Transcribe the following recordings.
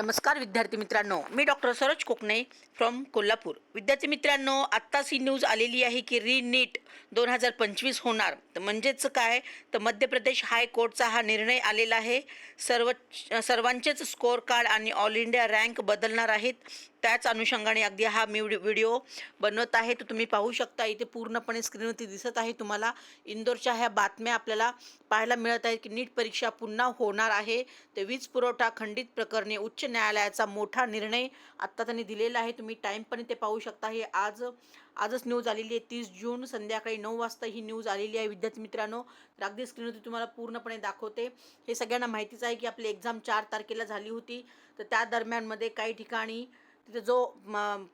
नमस्कार विद्यार्थी मित्रांनो. मी डॉक्टर सरोज कोकणे फ्रॉम कोल्हापूर. विद्यार्थी मित्रांनो आत्ताच ही न्यूज आलेली आहे की री नीट दोन हजार पंचवीस होणार. तर म्हणजेच काय? तर मध्य प्रदेश हायकोर्टचा हा निर्णय आलेला आहे. सर्व सर्वांचेच स्कोअर कार्ड आणि ऑल इंडिया रँक बदलणार आहेत. त्याच अनुषंगाने अगदी हा मी व्हिडिओ- बनवत आहे. तर तुम्ही पाहू शकता इथे पूर्णपणे स्क्रीनवरती दिसत आहे तुम्हाला. इंदोरच्या ह्या बातम्या आपल्याला पाहायला मिळत आहेत की नीट परीक्षा पुन्हा होणार आहे. तर वीज पुरवठा खंडित प्रकरणी उच्च न्यायालयाचा मोठा निर्णय आत्ता त्यांनी दिलेला आहे. तुम्ही टाईम पण ते पाहू शकता. हे आज आजच न्यूज आलेली आहे. तीस जून संध्याकाळी नऊ वाजता ही न्यूज आलेली आहे. विद्यार्थी मित्रांनो तर अगदी स्क्रीनवरती तुम्हाला पूर्णपणे दाखवते. हे सगळ्यांना माहितीच आहे की आपली एक्झाम चार तारखेला झाली होती. तर त्या दरम्यानमध्ये काही ठिकाणी तिथे जो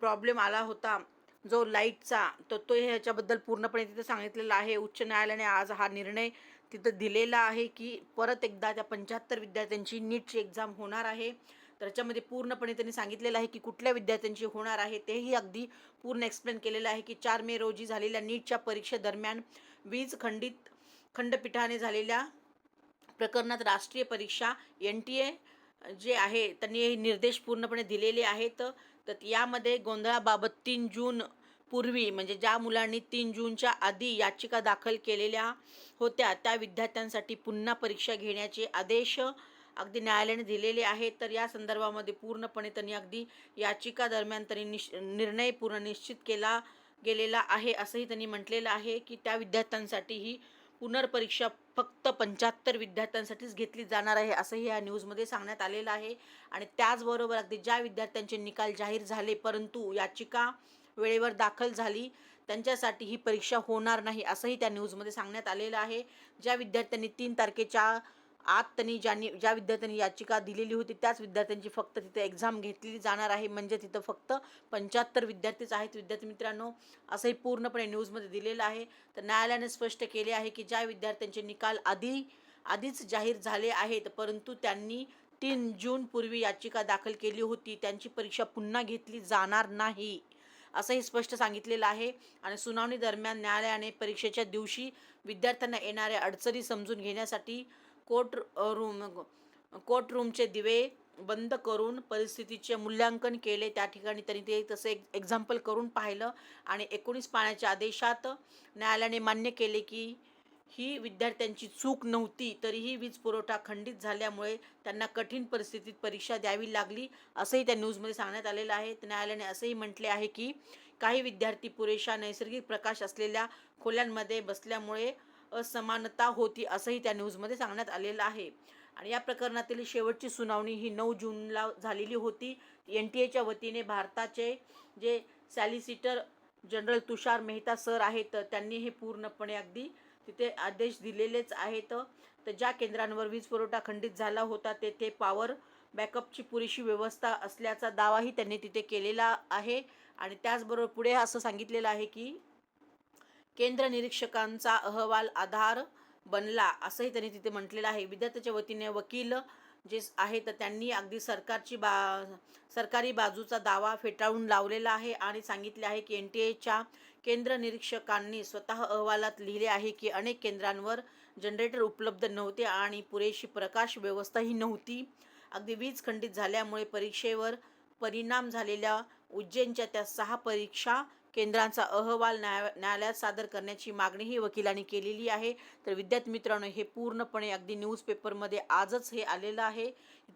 प्रॉब्लेम आला होता जो लाईटचा तर तो ह्याच्याबद्दल पूर्णपणे तिथे सांगितलेला आहे. उच्च न्यायालयाने आज हा निर्णय तिथं दिलेला आहे की परत एकदा त्या पंच्याहत्तर विद्यार्थ्यांची नीटची एक्झाम होणार आहे. तर याच्यामध्ये पूर्णपणे त्यांनी सांगितलेलं आहे की कुठल्या विद्यार्थ्यांची होणार आहे तेही अगदी पूर्ण एक्सप्लेन केलेलं आहे की चार मे रोजी झालेल्या नीटच्या परीक्षेदरम्यान वीज खंडित खंडपीठाने झालेल्या प्रकरणात राष्ट्रीय परीक्षा एन टी ए जे आहे त्यांनी हे निर्देश पूर्णपणे दिलेले आहेत. तर यामध्ये गोंधळाबाबत तीन जून पूर्वी म्हणजे ज्या मुलांनी तीन जूनच्या आधी याचिका दाखल केलेल्या होत्या त्या विद्यार्थ्यांसाठी पुन्हा परीक्षा घेण्याचे आदेश अगदी न्यायालयाने दिलेले आहेत. तर या संदर्भामध्ये पूर्णपणे त्यांनी अगदी याचिका दरम्यान त्यांनी निश निर्णय पूर्ण निश्चित केला गेलेला आहे असंही त्यांनी म्हटलेलं आहे की त्या विद्यार्थ्यांसाठी ही पुनर्परीक्षा फक्त पंच्याहत्तर विद्यार्थ्यांसाठीच घेतली जाणार आहे असंही या न्यूजमध्ये सांगण्यात आलेलं आहे. आणि त्याचबरोबर अगदी ज्या विद्यार्थ्यांचे निकाल जाहीर झाले परंतु याचिका वेळेवर दाखल झाली त्यांच्यासाठी ही परीक्षा होणार नाही असंही त्या न्यूजमध्ये सांगण्यात आलेलं आहे. ज्या विद्यार्थ्यांनी तीन तारखेच्या आत त्यांनी ज्यांनी ज्या विद्यार्थ्यांनी याचिका दिलेली होती त्याच विद्यार्थ्यांची फक्त तिथे एक्झाम घेतली जाणार आहे. म्हणजे तिथं फक्त पंच्याहत्तर विद्यार्थीच आहेत. विद्यार्थी मित्रांनो असंही पूर्णपणे न्यूजमध्ये दिलेलं आहे. तर न्यायालयाने स्पष्ट केले आहे की ज्या विद्यार्थ्यांचे निकाल आधी आधीच जाहीर झाले आहेत परंतु त्यांनी तीन जूनपूर्वी याचिका दाखल केली होती. त्यांची परीक्षा पुन्हा घेतली जाणार नाही असंही स्पष्ट सांगितलेलं आहे. आणि सुनावणी दरम्यान न्यायालयाने परीक्षेच्या दिवशी विद्यार्थ्यांना येणाऱ्या अडचणी समजून घेण्यासाठी कोर्ट रूम कोर्ट रूमचे दिवे बंद करून परिस्थितीचे मूल्यांकन केले. त्या ठिकाणी त्यांनी ते तसं एक एक्झाम्पल करून पाहिलं आणि एकोणीस पाण्याच्या आदेशात न्यायालयाने मान्य केले की ही विद्यार्थ्यांची चूक नव्हती तरीही वीज पुरवठा खंडित झाल्यामुळे त्यांना कठीण परिस्थितीत परीक्षा द्यावी लागली असंही त्या न्यूजमध्ये सांगण्यात आलेलं आहे. न्यायालयाने असंही म्हटले आहे की काही विद्यार्थी पुरेशा नैसर्गिक प्रकाश असलेल्या खोल्यांमध्ये बसल्यामुळे असमानता होती असंही त्या न्यूजमध्ये सांगण्यात आलेलं आहे. आणि या प्रकरणातील शेवटची सुनावणी ही नऊ जूनला झालेली होती. एन टी एच्या वतीने भारताचे जे solicitor general Tushar Mehta sir आहेत त्यांनी हे पूर्णपणे अगदी तिथे आदेश दिलेलेच आहेत. तर ज्या केंद्रांवर वीज पुरवठा खंडित झाला होता तेथे पॉवर बॅकअपची पुरेशी व्यवस्था असल्याचा दावाही त्यांनी तिथे केलेला आहे. आणि त्याचबरोबर पुढे असं सांगितलेलं आहे की केंद्र निरीक्षकांचा अहवाल आधार बनला असंही त्यांनी तिथे म्हटलेलं आहे. विद्यार्थ्याच्या वतीने वकील जे आहेत तर त्यांनी अगदी सरकारची बा सरकारी बाजूचा दावा फेटाळून लावलेला आहे आणि सांगितले आहे की एन टी एच्या केंद्र निरीक्षकांनी स्वतः अहवालात लिहिले आहे की अनेक केंद्रांवर जनरेटर उपलब्ध नव्हते आणि पुरेशी प्रकाश व्यवस्थाही नव्हती. अगदी वीज खंडित झाल्यामुळे परीक्षेवर परिणाम झालेल्या उज्जैनच्या त्या सहा परीक्षा केंद्रांचा अहवाल न्याय न्यायालयात सादर करण्याची मागणीही वकिलांनी केलेली आहे. तर विद्यार्थी मित्रांनो हे पूर्णपणे अगदी न्यूजपेपरमध्ये आजच हे आलेलं आहे.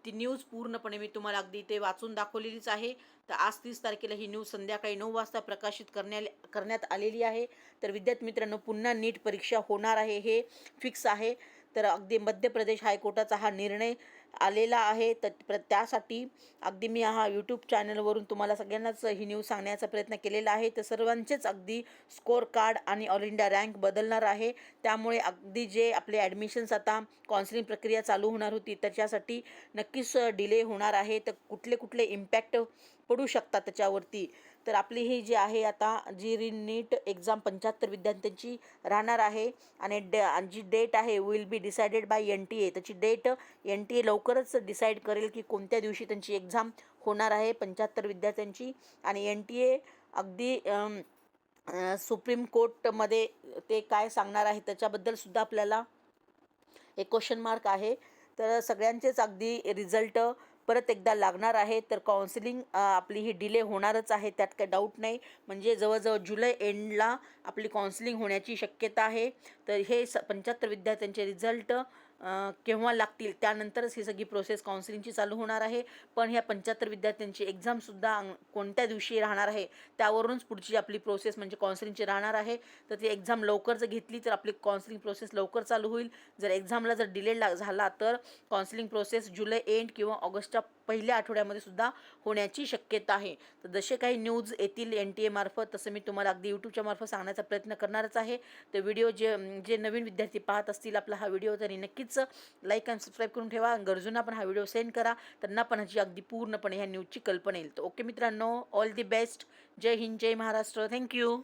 ती न्यूज पूर्णपणे मी तुम्हाला अगदी ते वाचून दाखवलेलीच आहे. तर आज तीस तारखेला ही न्यूज संध्याकाळी नऊ वाजता प्रकाशित करण्या करण्यात आलेली आहे. तर विद्यार्थी मित्रांनो पुन्हा नीट परीक्षा होणार आहे हे फिक्स आहे. तर अगदी मध्य प्रदेश हायकोर्टाचा हा निर्णय आलेला आहे. तर प्र त्यासाठी अगदी मी हा यूट्यूब चॅनलवरून तुम्हाला सगळ्यांनाच ही न्यूज सांगण्याचा प्रयत्न केलेला आहे. तर सर्वांचेच अगदी स्कोअर कार्ड आणि ऑल इंडिया रँक बदलणार आहे. त्यामुळे अगदी जे आपले ॲडमिशन्स आता काउन्सिलिंग प्रक्रिया चालू होणार होती त्याच्यासाठी नक्कीच डिले होणार आहे. तर कुठले कुठले इम्पॅक्ट पडू शकतात त्याच्यावरती? तर आपली ही जी आहे आता जी री नीट एक्झाम पंच्याहत्तर विद्यार्थ्यांची राहणार आहे आणि डे जी डेट आहे will be decided by N T A त्याची डेट एन टी ए लवकरच डिसाईड करेल की कोणत्या दिवशी त्यांची एक्झाम होणार आहे पंच्याहत्तर विद्यार्थ्यांची. आणि एन टी ए अगदी सुप्रीम कोर्टमध्ये ते काय सांगणार आहे त्याच्याबद्दल आपल्याला एक क्वेश्चन मार्क आहे. तर सगळ्यांचेच अगदी रिझल्ट परत एकदा लागणार आहे तर काउन्सिलिंग आपली ही डिले होणारच आहे त्यात काही डाऊट नाही. म्हणजे जवळजवळ जुलै एंडला आपली काउन्सिलिंग होण्याची शक्यता आहे. तर हे स पंच्याहत्तर विद्यार्थ्यांचे रिझल्ट केव्हा लागतील त्यानंतरच ही सगळी प्रोसेस काउन्सिलिंगची चालू होणार आहे. पण ह्या पंच्याहत्तर विद्यार्थ्यांची एक्झामसुद्धा कोणत्या दिवशी राहणार आहे त्यावरूनच पुढची आपली प्रोसेस म्हणजे काउन्सिलिंगची राहणार आहे. तर ती एक्झाम लवकर जर घेतली तर आपली काउन्सिलिंग प्रोसेस लवकर चालू होईल. जर एक्झामला जर डिले झाला तर काउन्सिलिंग प्रोसेस जुलै एंड किंवा ऑगस्टच्या पहिल्या आठवड्यामध्ये सुद्धा होण्याची शक्यता आहे. तर जसे काही न्यूज येतील एन टी एमार्फत तसं मी तुम्हाला अगदी यूट्यूबच्या मार्फत सांगण्याचा प्रयत्न करणारच आहे. तर व्हिडिओ जे जे नवीन विद्यार्थी पाहत असतील आपला हा व्हिडिओ तरी नक्कीच लाईक आणि सबस्क्राईब करून ठेवा. गरजूंना पण हा व्हिडिओ सेंड करा. त्यांना पण ह्याची अगदी पूर्णपणे ह्या न्यूजची कल्पना येईल. तर ओके मित्रांनो ऑल दी बेस्ट जय हिंद जय महाराष्ट्र. Thank you